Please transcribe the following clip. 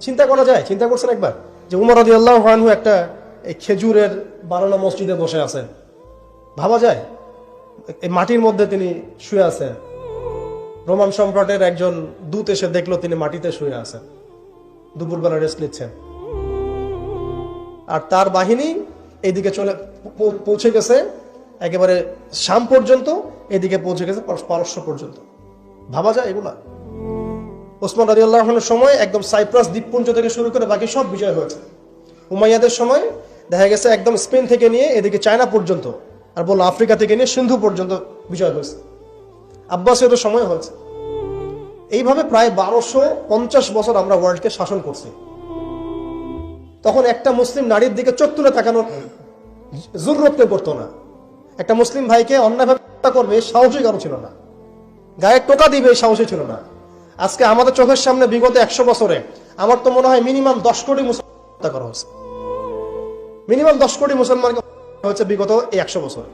চিন্তা করা যায়, চিন্তা করছেন একবার যে উমর আদি আল্লাহ হানহু একটা এই খেজুরের বানানো মসজিদে বসে আছেন। ভাবা যায়? এই মাটির মধ্যে তিনি শুয়ে আছেন। রোমান সম্রাটের একজন দূত এসে দেখল তিনি মাটিতে শুয়ে আছেন। দুপুরবেলা রেস্ট নিচ্ছেন। আর তার বাহিনী এইদিকে চলে পৌঁছে গেছে। একেবারে শাম পর্যন্ত, এদিকে পৌঁছে গেছে পারস- পারস্য পর্যন্ত। ভাবা যায় এগুলা? ওসমান রাজি আল্লাহনের সময় একদম সাইপ্রাস দ্বীপপুঞ্জ থেকে শুরু করে বাকি সব বিজয় হয়েছে। উমাইয়াদের সময় দেখা গেছে একদম স্পেন থেকে নিয়ে এদিকে চায়না পর্যন্ত আর বলল আফ্রিকা থেকে নিয়ে সিন্ধু পর্যন্ত বিজয় হয়েছে। আব্বাসীয়দের সময় হয়েছে। এইভাবে প্রায় বারোশো পঞ্চাশ বছর আমরা ওয়ার্ল্ডকে শাসন করছি। তখন একটা মুসলিম নারীর দিকে চোখ তুলে তাকানোর জরুরত কেউ করতো না। একটা মুসলিম ভাইকে অন্যায়ভাবে করবে, সাহসী কারও ছিল না। গায়ে টোকা দিবে, সাহসী ছিল না। আজকে আমাদের চোখের সামনে বিগত একশো বছরে আমার তো মনে হয় মিনিমাম দশ কোটি মুসলমান হত্যা করা হয়েছে। মিনিমাম দশ কোটি মুসলমানকে হচ্ছে বিগত এই একশো বছরে।